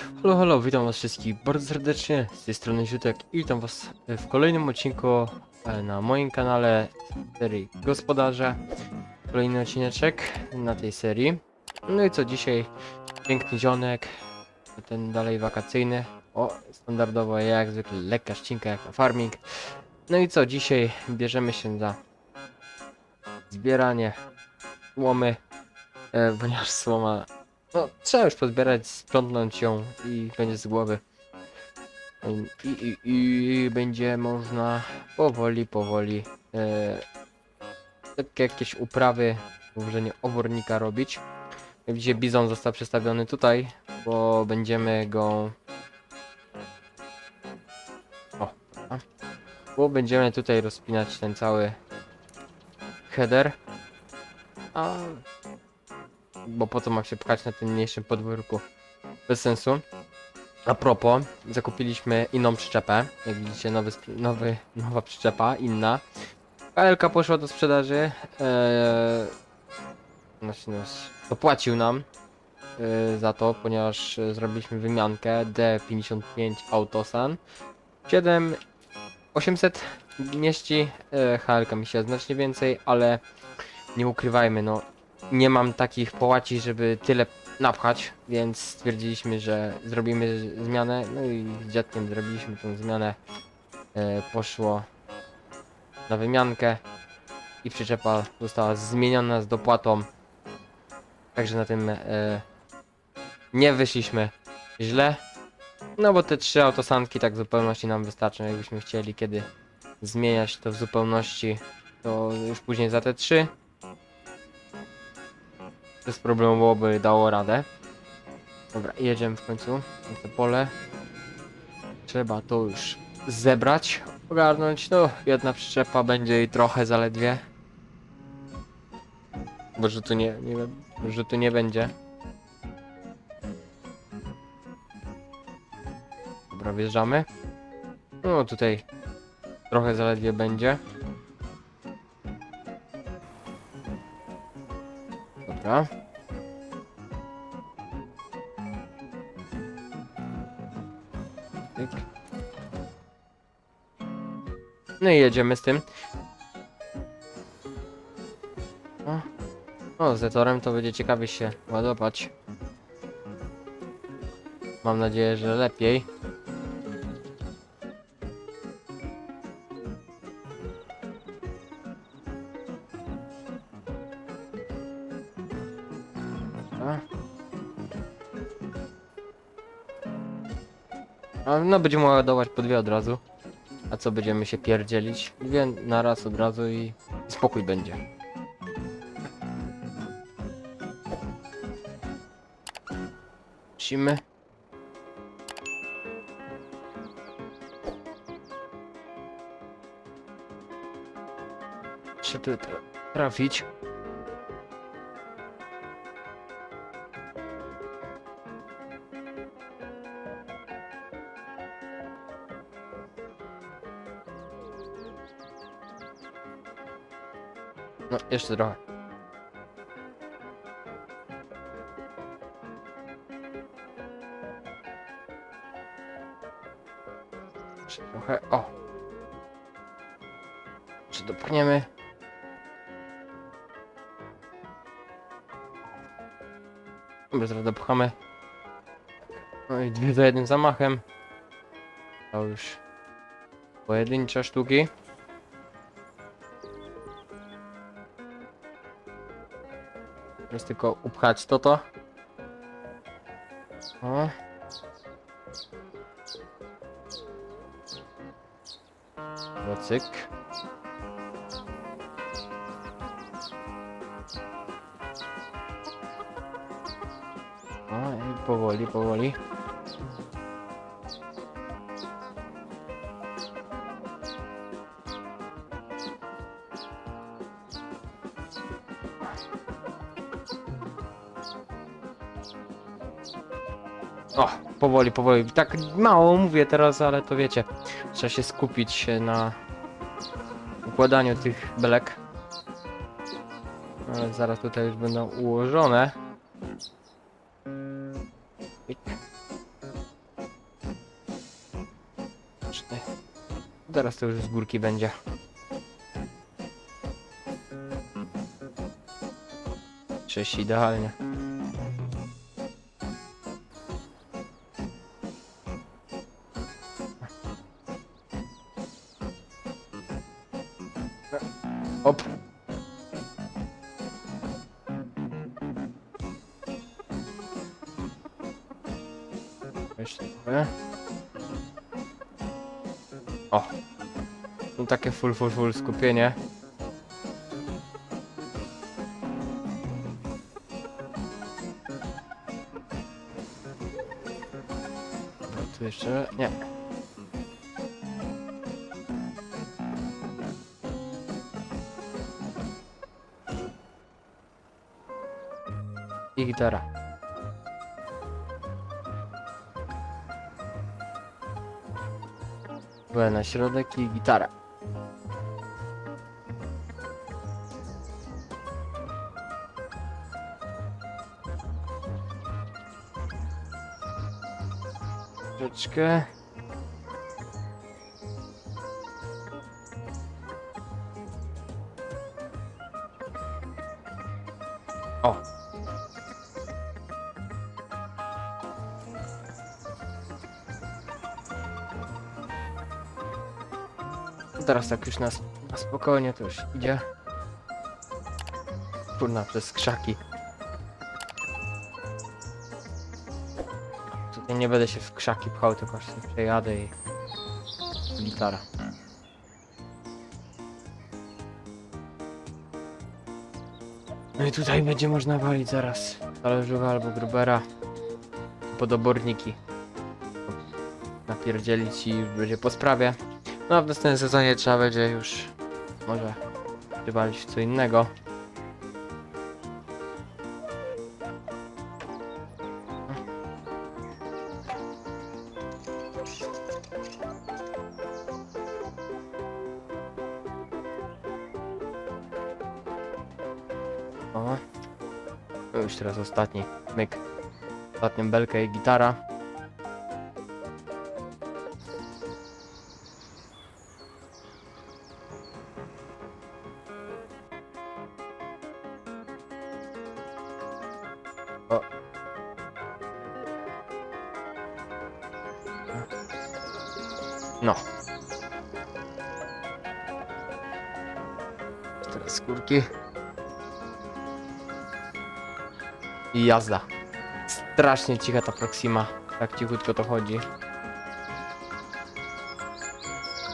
Halo, halo, witam was wszystkich bardzo serdecznie, z tej strony Ziutek i witam was w kolejnym odcinku e, na moim kanale serii Gospodarze. Kolejny odcineczek na tej serii. No i co, dzisiaj piękny zionek, ten dalej wakacyjny. O, standardowo jak zwykle lekka ścinka jak na farming. No i co, dzisiaj bierzemy się za zbieranie słomy, e, ponieważ słoma no, trzeba już pozbierać, sprzątnąć ją i będzie z głowy. I, i, i, będzie można powoli, powoli e, takie jakieś uprawy, ułożenie obornika robić. Jak widzicie, bizon został przestawiony tutaj, bo będziemy go... O, bo będziemy tutaj rozpinać ten cały header. A bo po co mam się pchać na tym mniejszym podwórku? Bez sensu. A propos, zakupiliśmy inną przyczepę. Jak widzicie, nowy, nowy, nowa przyczepa, inna. KLK poszła do sprzedaży. Eee, znaczy, dopłacił nam e, za to, ponieważ e, zrobiliśmy wymiankę D55 Autosan. 7800 mieści, e, HLK mi się znacznie więcej, ale nie ukrywajmy, no nie mam takich połaci, żeby tyle napchać, więc stwierdziliśmy, że zrobimy zmianę. No i z dziadkiem zrobiliśmy tą zmianę. E, poszło na wymiankę i przyczepa została zmieniona z dopłatą. Także na tym e, nie wyszliśmy źle. No bo te trzy autosanki tak w zupełności nam wystarczą. Jakbyśmy chcieli kiedy zmieniać to w zupełności, to już później za te trzy bez problemu byłoby dało radę. Dobra, jedziemy w końcu na to pole. Trzeba to już zebrać, ogarnąć. No, jedna przyczepa będzie i trochę zaledwie. Bo że tu nie, nie że tu nie będzie. Dobra, wjeżdżamy. No, tutaj trochę zaledwie będzie. Dobra. No i jedziemy z tym. O, o z Zetorem to będzie ciekawie się ładować. Mam nadzieję, że lepiej. Dobra. A no będziemy ładować po dwie od razu. A co będziemy się pierdzielić? Dwie na raz od razu i spokój będzie. Musimy. Trzeba tu tra- trafić. Jeszcze trochę. Jeszcze trochę. O! Czy dopchniemy? Dobra, zaraz dopchamy. No i dwie za jednym zamachem. To już pojedyncze sztuki. Teraz tylko upchać to to. O. No cyk. O, i powoli, powoli. O, powoli, powoli. Tak mało mówię teraz, ale to wiecie, trzeba się skupić na układaniu tych belek. Ale zaraz tutaj już będą ułożone. Teraz to już z górki będzie. Cześć, idealnie. Trochę. O. No takie full, full, full skupienie. No tu jeszcze... nie. I gitara. Byłem na środek i gitara. Troszeczkę. Teraz tak już na, na spokojnie to już idzie. Kurna, przez krzaki. Tutaj nie będę się w krzaki pchał, tylko aż przejadę i... Gitara. No i tutaj będzie można walić zaraz talerzowa albo grubera podoborniki napierdzielić i będzie po sprawie. No w następnym sezonie trzeba będzie już może wywalić co innego. O. Już teraz ostatni myk. Ostatnią belkę i gitara. No. Teraz skórki. I jazda. Strasznie cicha ta Proxima. Tak cichutko to chodzi.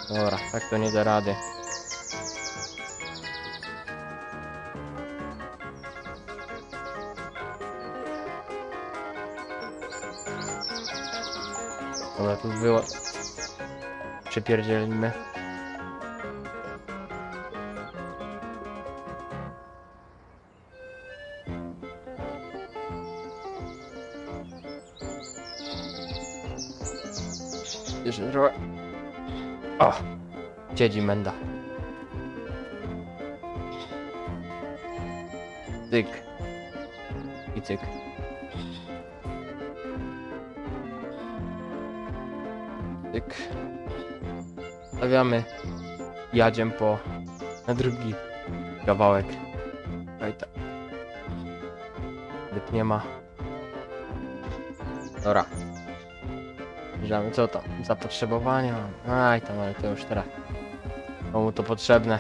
Dobra, tak to nie da rady. Dobra, tu było. Trochę. O! Siedzi menda. Tyk. I cyk. Tyk. Stawiamy. Jadziem po na drugi kawałek. Fajta. Dyp nie ma. Dobra. Bierzemy co to? Zapotrzebowanie mam. Aj tam, ale to już teraz. Komu to potrzebne?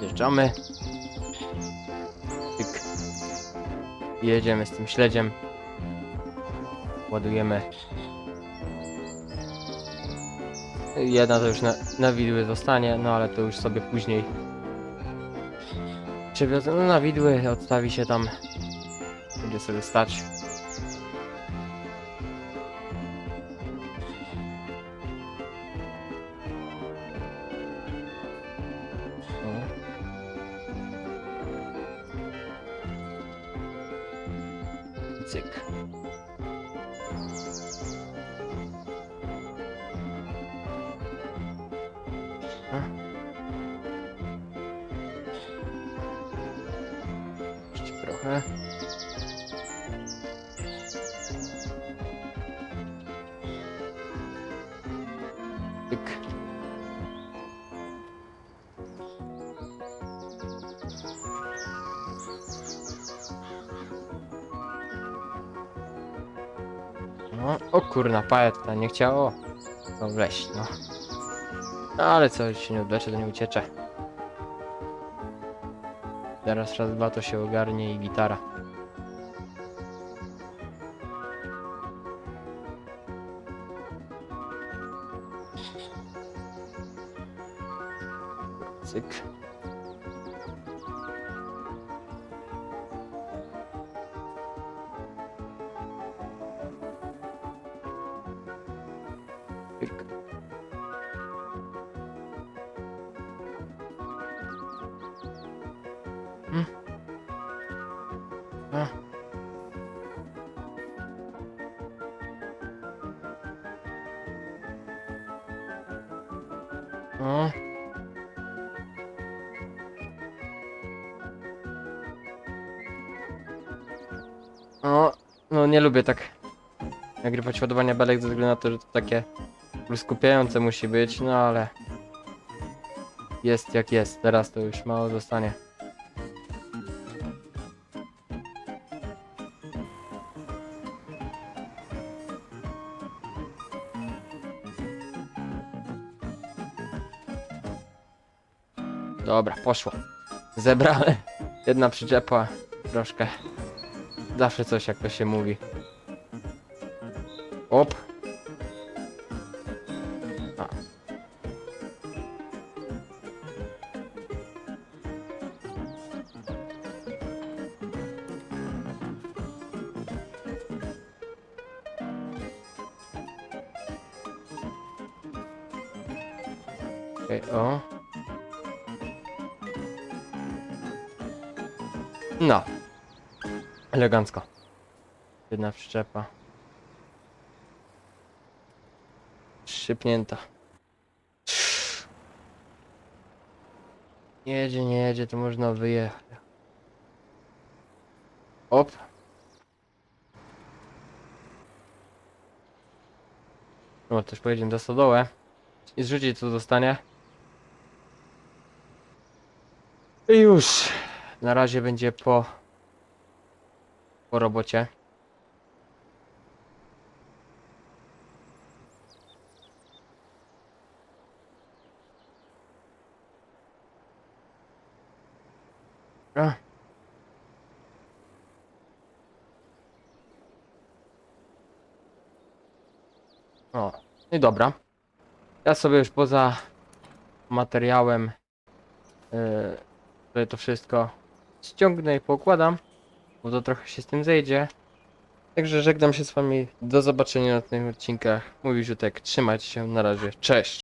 Wjeżdżamy. Tyk. Jedziemy z tym śledziem. Ładujemy. Jedna to już na, na widły zostanie, no ale to już sobie później przewiozę. No na widły odstawi się tam. Będzie sobie stać. Cyk. No, o kurna, paleta nie chciało. No wleść, no. No ale co, jeśli się nie odleczy, to nie ucieczę. Teraz raz, dwa to się ogarnie i gitara. Hmm. A. O. O, no nie lubię tak nagrywać ładowania belek ze względu na to, że to takie skupiające musi być, no ale jest jak jest, teraz to już mało zostanie. Poszło. Zebrane. Jedna przyczepa, troszkę. Zawsze coś, jak to się mówi. Op. Okej, o. No. Elegancko. Jedna przyczepa. Szypnięta. Nie jedzie, nie jedzie, to można wyjechać. Op. No, też pojedziemy do stodołę. I zrzucić co dostanie. I już. Na razie będzie po... Po robocie. A. O, no i dobra. Ja sobie już poza materiałem yy, to wszystko ściągnę i poukładam, bo to trochę się z tym zejdzie. Także żegnam się z wami. Do zobaczenia na tych odcinkach. Mówi Rzutek. Trzymajcie się. Na razie. Cześć.